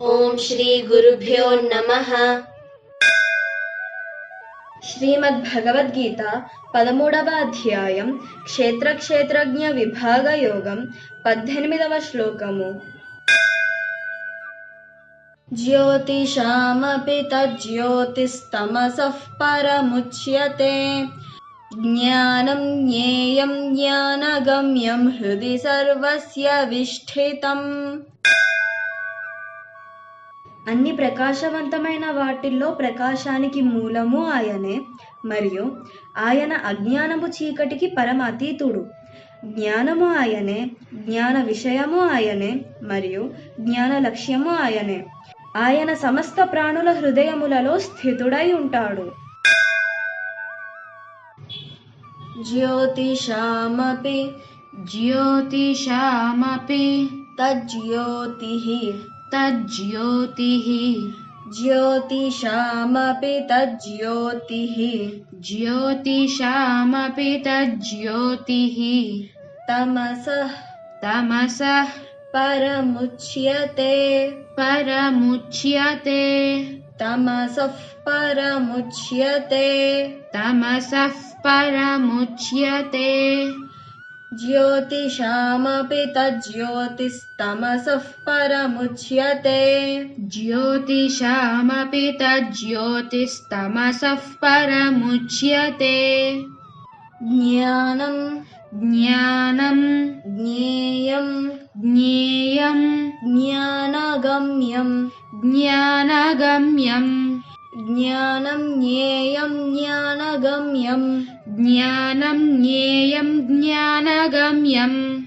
ఓం శ్రీ గురుభ్యో నమః శ్రీమద్భగవద్గీత పదమూడవ అధ్యాయం క్షేత్రక్షేత్రజ్ఞ విభాగ యోగం పద్దెనిమిదవ శ్లోకము జ్యోతిషామపి తజ్యోతిస్తమసః పరముచ్యతే జ్ఞానం జ్ఞేయం జ్ఞానగమ్యం హృది సర్వస్య విష్ఠితం అన్ని ప్రకాశవంతమైన వాటిల్లో ప్రకాశానికి మూలము ఆయనే. మరియు ఆయన అజ్ఞానము చీకటికి పరమ అతీతుడు జ్ఞానము ఆయనే జ్ఞాన విషయము ఆయనే మరియు జ్ఞాన లక్ష్యము ఆయనే. ఆయన సమస్త ప్రాణుల హృదయములలో స్థితుడై ఉంటాడు. జ్యోతిషామపి జ్యోతిషామపి తజ్యోతి तज्ज्योतिः। ज्योतिषामपि तज्ज्योतिः। ज्योतिषामपि तज्ज्योतिः। तमसः। तमसः। परमुच्यते। परमुच्यते। तमसः परमुच्यते। तमसः परमुच्यते ज्योतिषामपि तज्ज्योतिस्तमसः परमुच्यते। ज्योतिषामपि तज्ज्योतिस्तमसः परमुच्यते। ज्ञानं ज्ञानं ज्ञेयं ज्ञेयं ज्ञानगम्यं ज्ञानगम्यं। ज्ञानं ज्ञेयं ज्ञानगम्यं ज्ञानं ज्ञेयं ज्ञानगम्यं।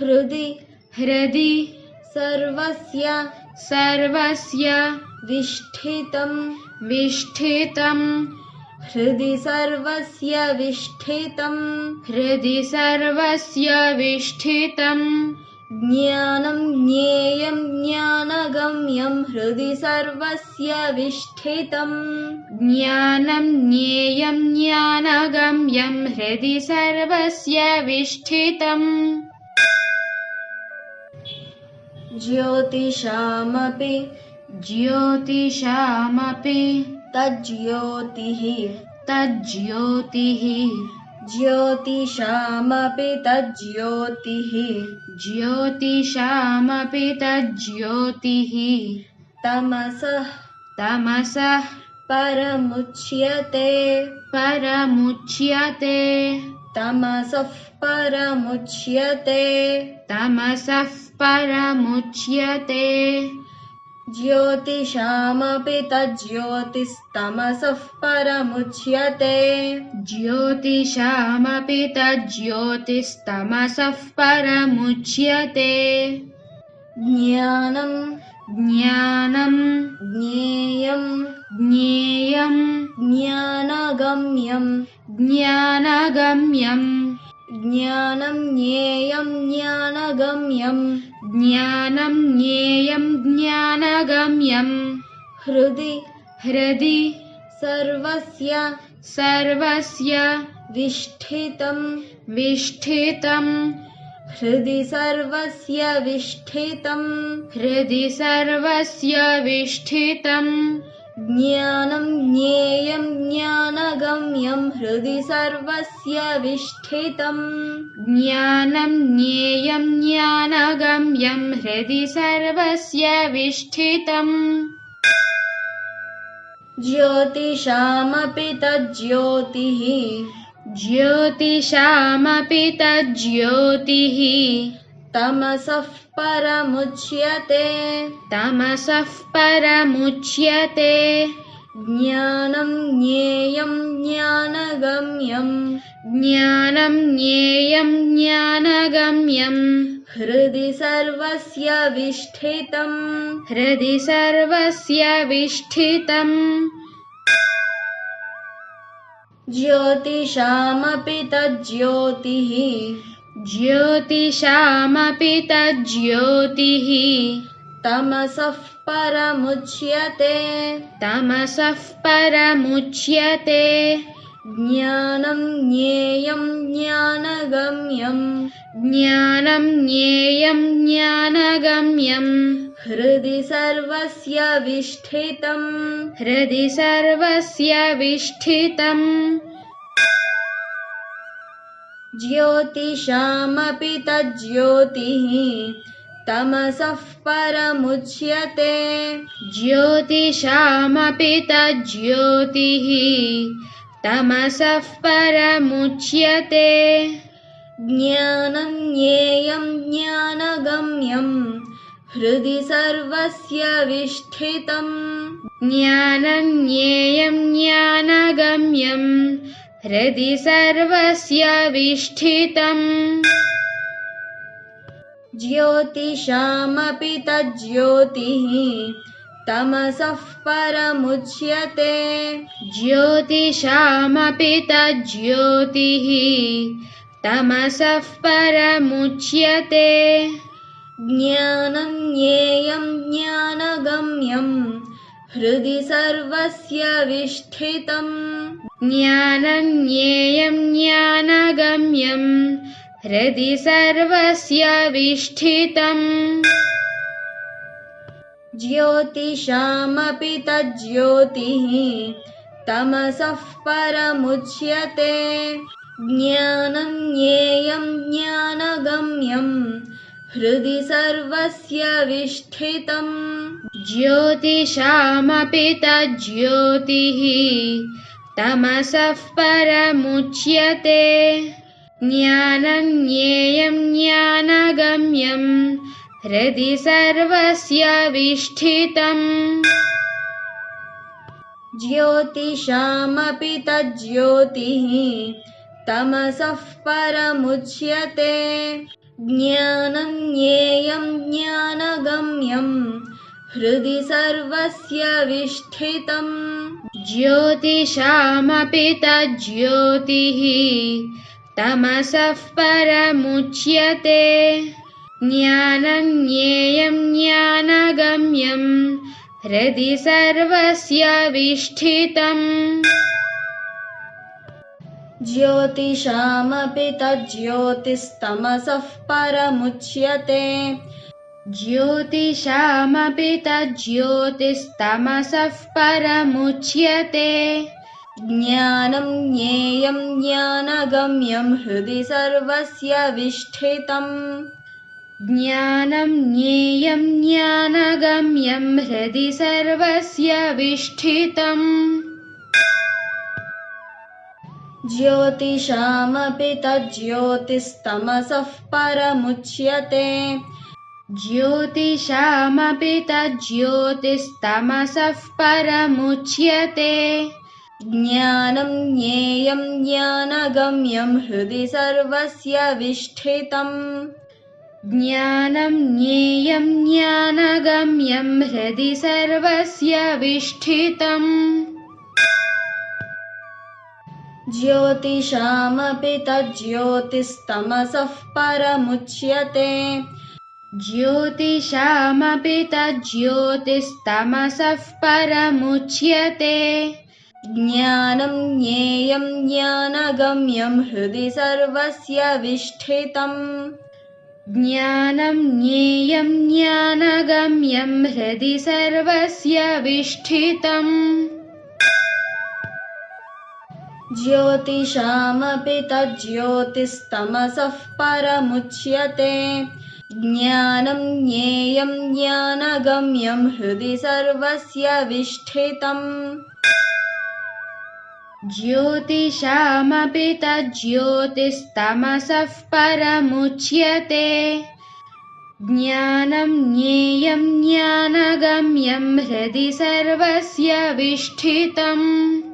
हृदि हृदि सर्वस्य सर्वस्य विष्ठितं। विष्ठितं। हृदि सर्वस्य विष्ठितं। हृदि सर्वस्य विष्ठितं। ज्ञानं ज्ञेयं ज्ञानगम्यं। हृदि सर्वस्य विष्ठितं ज्ञानं ज्ञेयं ज्ञानगम्यं हृदि सर्वस्य विष्ठितम्। ज्योतिषामपि ज्योतिषामपि तज्ज्योतिः तज्ज्योतिः। ज्योतिषामपि तज्ज्योतिः। ज्योतिषामपि तज्ज्योतिः। तमसः। तमसः परमुच्यते। परमुच्यते। तमसः परमुच्यते। तमसः परमुच्यते। ज्योतिषामपि तज्ज्योतिस्तमसः परमुच्यते। ज्योतिषामपि तज्ज्योतिस्तमसः परमुच्यते ज्ञानं ज्ञानं ज्ञेयं ज्ञेयं ज्ञानगम्यं ज्ञानगम्यं ज्ञानं ज्ञेयं ज्ञानगम्यं ज्ञानं ज्ञेयं ज्ञानगम्यं हृदि हृदि सर्वस्य। सर्वस्य। विष्ठितं विष्ठितं हृदि सर्वस्य विष्ठितं हृदि सर्वस्य विष्ठितं ज्ञानं ज्ञेयं ज्ञानगम्यं हृदि सर्वस्य विष्ठितं ज्ञानं ज्ञेयं ज्ञानगम्यं हृदि सर्वस्य विष्ठितम्। ज्योतिषामपि तज्ज्योतिः ज्योतिषामपि तज्ज्योतिः। तमसः परमुच्यते। तमसः परमुच्यते। ज्ञानं ज्ञेयं ज्ञानगम्यं ज्ञानं ज्ञेयं ज्ञानगम्यं हृदि सर्वस्य विष्ठितं हृदि सर्वस्य विष्ठितम् ज्योतिषामपि तज्ज्योतिः। ज्योतिषामपि तज्ज्योतिः। तमसः परमुच्यते। तमसः परमुच्यते। ज्ञानं ज्ञेयं ज्ञानगम्यं ज्ञानं ज्ञेयं ज्ञानगम्यं हृदि सर्वस्य विष्ठितम्। हृदि सर्वस्य विष्ठितम्। ज्योतिषामपि तज्ज्योतिः तमसः परमुच्यते। ज्योतिषामपि तज्ज्योतिः तमसः परमुच्यते। ज्ञानं ज्ञेयं ज्ञानगम्यं हृदि सर्वस्य विष्ठितम् ज्ञानं ज्ञेयं ज्ञानगम्यं। हृदि सर्वस्य विष्ठितम् ज्योतिषामपि तज्ज्योतिः तमसः परमुच्यते। ज्योतिषामपि तज्ज्योतिः तमसः परमुच्यते ज्ञानं ज्ञेयं ज्ञानगम्यं हृदि सर्वस्य विष्ठितम् ज्ञानं ज्ञेयं ज्ञानगम्यं हृदि सर्वस्य विष्ठितम् ज्योतिषामपि तज्ज्योतिः तमसः परमुच्यते। ज्ञानं ज्ञेयं ज्ञानगम्यं हृदि सर्वस्य विष्ठितम् ज्योतिषामपि तज्ज्योतिः तमसः परमुच्यते। ज्ञानं ज्ञेयं ज्ञानगम्यं हृदि सर्वस्य विष्ठितम्। ज्योतिषामपि तज्ज्योतिः तमसः परमुच्यते ज्ञानं ज्ञेयं ज्ञानगम्यं हृदि सर्वस्य विष्ठितम् ज्योतिषामपि तज्ज्योतिः तमसः परमुच्यते। ज्ञानं ज्ञेयं ज्ञानगम्यं हृदि सर्वस्य विष्ठितम् ज्योतिषामपि तज्ज्योतिस्तमसः परमुच्यते। ज्योतिषामपि तज्ज्योतिस्तमसः परमुच्यते। ज्ञानं ज्ञेयं ज्ञानगम्यं हृदि सर्वस्य विष्ठितम्। ज्ञानं ज्ञेयं ज्ञानगम्यं हृदि सर्वस्य विष्ठितम् ज्योतिषामपि तज्ज्योतिस्तमसः परमुच्यते। ज्योतिषामपि तज्ज्योतिस्तमसः परमुच्यते। ज्ञानं ज्ञेयं ज्ञानगम्यं हृदि सर्वस्य विष्ठितम्। ज्ञानं ज्ञेयं ज्ञानगम्यं हृदि सर्वस्य विष्ठितम् ज्योतिषामपि तज्ज्योतिस्तमसः परमुच्यते। ज्योतिषामपि तज्ज्योतिस्तमसः परमुच्यते। ज्ञानं ज्ञेयं ज्ञानगम्यं हृदि सर्वस्य विष्ठितम्। ज्ञानं ज्ञेयं ज्ञानगम्यं हृदि सर्वस्य विष्ठितम् ज्योतिषामपि तज्ज्योतिस्तमसः परमुच्यते। ज्ञानं ज्ञेयं ज्ञानगम्यं हृदि सर्वस्य विष्ठितम्। ज्योतिषामपि तज्ज्योतिस्तमसः परमुच्यते। ज्ञानं ज्ञेयं ज्ञानगम्यं हृदि सर्वस्य विष्ठितम्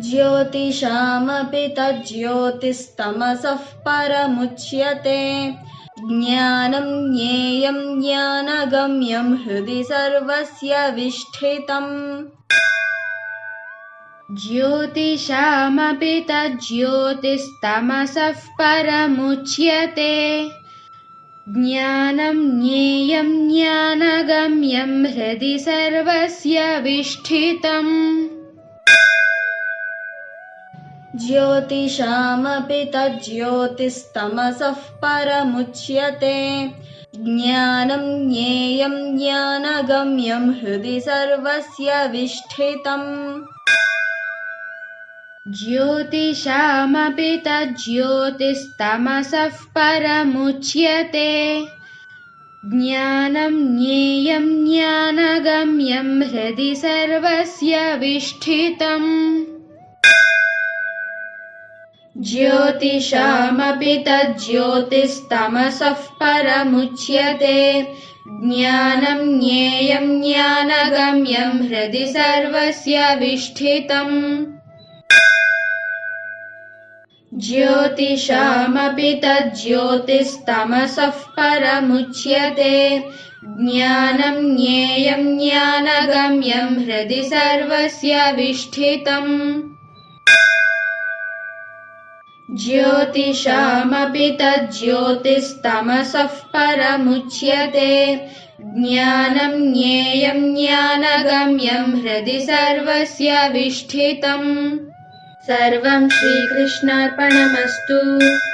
ज्योतिषामपि तज्ज्योतिस्तमसः परमुच्यते। ज्ञानं ज्ञेयं ज्ञानगम्यं हृदि सर्वस्य विष्ठितम्। ज्योतिषामपि तज्ज्योतिस्तमसः परमुच्यते। ज्ञानं ज्ञेयं ज्ञानगम्यं हृदि सर्वस्य विष्ठितम् ज्योतिषामपि तज्ज्योतिस्तमसः परमुच्यते। ज्ञानं ज्ञेयं ज्ञानगम्यं हृदि सर्वस्य विष्ठितम्। ज्योतिषामपि तज्ज्योतिस्तमसः परमुच्यते। ज्ञानं ज्ञेयं ज्ञानगम्यं हृदि सर्वस्य विष्ठितम् ज्योतिषामपि तज्ज्योतिस्तमसः परमुच्यते। ज्ञानं ज्ञेयं ज्ञानगम्यं हृदि सर्वस्य विष्ठितम्। ज्योतिषामपि तज्ज्योतिस्तमसः परमुच्यते। ज्ञानं ज्ञेयं ज्ञानगम्यं हृदि सर्वस्य विष्ठितम् ज्योतिषामपि तज्ज्योतिस्तमसः परमुच्यते। ज्ञानं ज्ञेयं ज्ञानगम्यं हृदि सर्वस्य विष्ठितम्। सर्वं श्रीकृष्णार्पणमस्तु